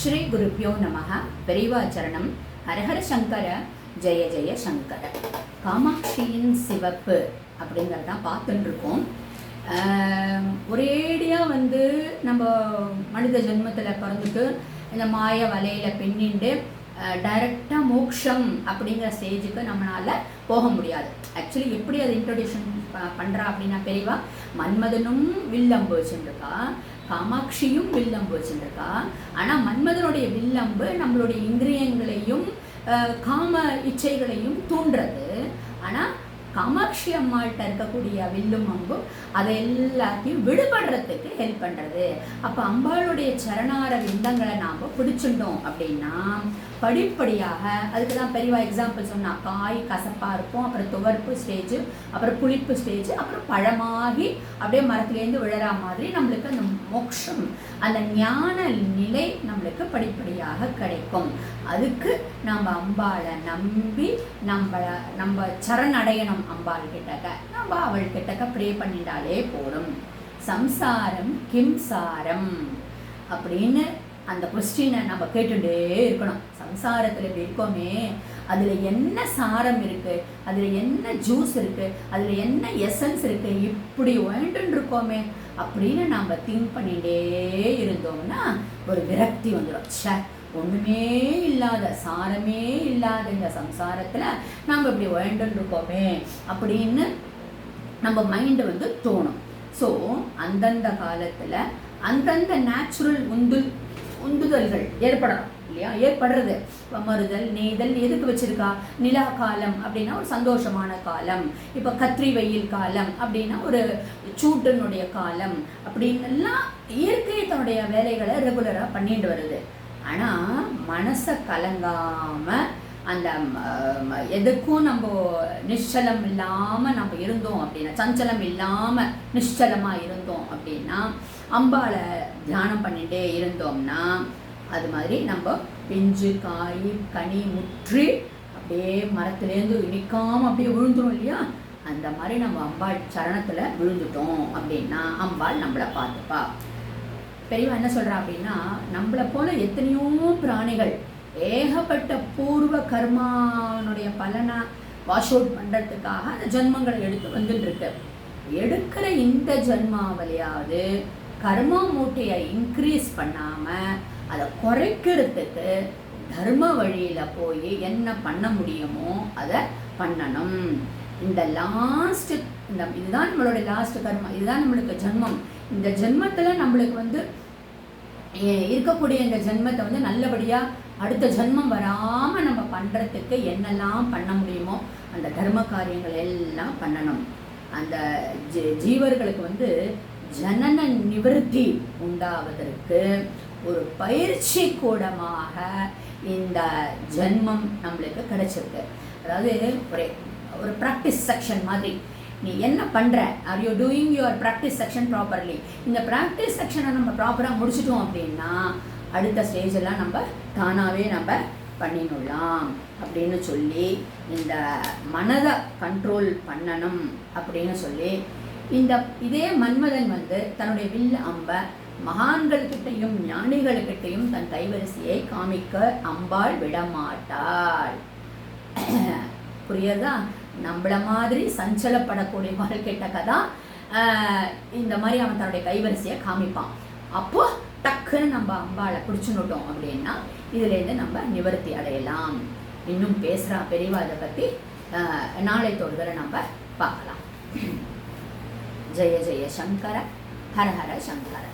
ஸ்ரீ குருப்பியோ நமக பெரிவாச்சரணம் ஹரஹர சங்கர. ஜெய ஜெய சங்கர. காமாட்சியின் சிவப்பு அப்படிங்கிறதான் பார்த்துட்டு இருக்கோம் ஒரேடியாக வந்து நம்ம மனித ஜென்மத்தில் பிறந்துட்டு இந்த மாய வலையில் பின்னிண்டு டைரக்டாக மோக்ஷம் அப்படிங்கிற ஸ்டேஜுக்கு நம்மளால் போக முடியாது. ஆக்சுவலி எப்படி அது இன்ட்ரடியூஷன் பண்ணுறா அப்படின்னா பெரியவா மன்மதனும் வில்லம்பு வச்சுருக்கா காமாட்சியும் வில்லம்பு வச்சுருக்கா ஆனால் மன்மதனுடைய வில்லம்பு நம்மளுடைய இந்திரியங்களையும் காம இச்சைகளையும் தூண்டுறது. ஆனால் காமாட்சி அம்மாள்கிட்ட இருக்கக்கூடிய வில்லும் அம்பும் அதை எல்லாத்தையும் விடுபடுறதுக்கு ஹெல்ப் பண்ணுறது அப்போ அம்பாளுடைய சரணார விந்தங்களை நாம் பிடிச்சிட்டோம் அப்படின்னா படிப்படியாக அதுக்கு தான் பெரியவா எக்ஸாம்பிள் சொன்னால் காய் கசப்பாக இருக்கும் அப்புறம் துவர்ப்பு ஸ்டேஜ் அப்புறம் புளிப்பு ஸ்டேஜ் அப்புறம் பழமாகி அப்படியே மரத்துலேருந்து விழற மாதிரி நம்மளுக்கு அந்த மோட்சம் அந்த ஞான நிலை நம்மளுக்கு படிப்படியாக கிடைக்கும். அதுக்கு நம்ம அம்பாளை நம்பி நம்ம நம்ம சரணடையணும் அம்பாள் கிட்டக்க நம்ம அவள் கிட்டக்க ப்ரே பண்ணிட்டாலே போதும். சம்சாரம் கிம்சாரம் அப்படின்னு அந்த கொஸ்டினை நம்ம கேட்டுட்டே இருக்கணும். சம்சாரத்தில் இப்படி இருக்கோமே அதில் என்ன சாரம் இருக்கு அதில் என்ன ஜூஸ் இருக்கு அதில் என்ன எசன்ஸ் இருக்கு இப்படி வேண்டுன்னு இருக்கோமே அப்படின்னு நம்ம திங்க் பண்ணிகிட்டே இருந்தோம்னா ஒரு விரக்தி வந்துடும் ச்சே ஒன்றுமே இல்லாத சாரமே இல்லாத இந்த சம்சாரத்தில் நாம் இப்படி வேண்டுன்னு இருக்கோமே அப்படின்னு நம்ம மைண்டு வந்து தோணும். ஸோ அந்தந்த காலத்தில் அந்தந்த நேச்சுரல் உந்து உந்துதல்கள் ஏற்படணும் இல்லையா? ஏற்படுறது. இப்போ மறுதல் நெய்தல் எதுக்கு வச்சிருக்கா? நிலா காலம் அப்படின்னா ஒரு சந்தோஷமான காலம். இப்போ கத்திரி வெயில் காலம் அப்படின்னா ஒரு சூட்டினுடைய காலம். அப்படின்னெல்லாம் இயற்கை தன்னுடைய வேலைகளை ரெகுலராக பண்ணிட்டு வருது. ஆனால் மனசை கலங்காமல் அந்த எதுக்கும் நம்ம நிச்சலம் இல்லாமல் நம்ம இருந்தோம் அப்படின்னா சஞ்சலம் இல்லாமல் நிச்சலமாக இருந்தோம் அப்படின்னா அம்பாவை தியானம் பண்ணிகிட்டே இருந்தோம்னா அது மாதிரி நம்ம பிஞ்சு காய் கனி முற்றி அப்படியே மரத்துலேருந்து இடிக்காமல் அப்படியே விழுந்துடும் இல்லையா? அந்த மாதிரி நம்ம அம்பாள் சரணத்தில் விழுந்துட்டோம் அப்படின்னா அம்பாள் நம்மளை பார்த்துப்பா. பெரியவன் என்ன சொல்கிறா அப்படின்னா நம்மளை போல எத்தனையோ பிராணிகள் ஏகப்பட்ட பூர்வ கர்மானுடைய பலனை வாஷ் அவுட் பண்ணுறதுக்காக அந்த ஜென்மங்களை எடுத்து வந்துட்டுருக்கு. எடுக்கிற இந்த ஜென்மாவிலையாவது கர்மா மூட்டையை இன்க்ரீஸ் பண்ணாமல் அதை குறைக்கிறதுக்கு தர்ம வழியில் போய் என்ன பண்ண முடியுமோ அதை பண்ணணும். இந்த லாஸ்ட் இந்த இதுதான் நம்மளுடைய லாஸ்ட் கர்மம். இதுதான் நம்மளுக்கு ஜென்மம். இந்த ஜென்மத்தில் நம்மளுக்கு வந்து இருக்கக்கூடிய இந்த ஜென்மத்தை வந்து நல்லபடியாக அடுத்த ஜென்மம் வராமல் நம்ம பண்ணுறதுக்கு என்னெல்லாம் பண்ண முடியுமோ அந்த தர்ம காரியங்கள் எல்லாம் பண்ணணும். அந்த ஜீவர்களுக்கு வந்து ஜனன நிவர்த்தி உண்டாவதற்கு ஒரு பயிற்சி கூடமாக இந்த ஜென்மம் நம்மளுக்கு கிடைச்சிருக்கு. அதாவது ஒரு ஒரு ப்ராக்டிஸ் செக்ஷன் மாதிரி. நீ என்ன பண்ணுற are you doing your practice section properly இந்த ப்ராக்டிஸ் செக்ஷனை நம்ம ப்ராப்பராக முடிச்சிட்டோம் அப்படின்னா அடுத்த ஸ்டேஜெல்லாம் நம்ம தானாகவே நம்ம பண்ணிடலாம் அப்படின்னு சொல்லி இந்த மனதை கண்ட்ரோல் பண்ணணும் அப்படின்னு சொல்லி இந்த இதே மன்மதன் வந்து தன்னுடைய வில் அம்பை மகான்கள்கிட்டையும் ஞானிகள்கிட்டையும் தன் கைவரிசையை காமிக்க அம்பாள் விடமாட்டாள். புரியுதா? நம்மள மாதிரி சஞ்சலப்படக்கூடிய வாழ்க்கை தான் இந்த மாதிரி அவன் தன்னுடைய கைவரிசையை காமிப்பான். அப்போ டக்குன்னு நம்ம அம்பாளை பிடிச்சுனுட்டோம் அப்படின்னா இதுலேருந்து நம்ம நிவர்த்தி அடையலாம். இன்னும் பேசுகிறா பெரியவா அதை பற்றி நாளை தொழுகிற நம்ம பார்க்கலாம். ஜெய ஜெய சங்கர ஹர ஹர சங்கர.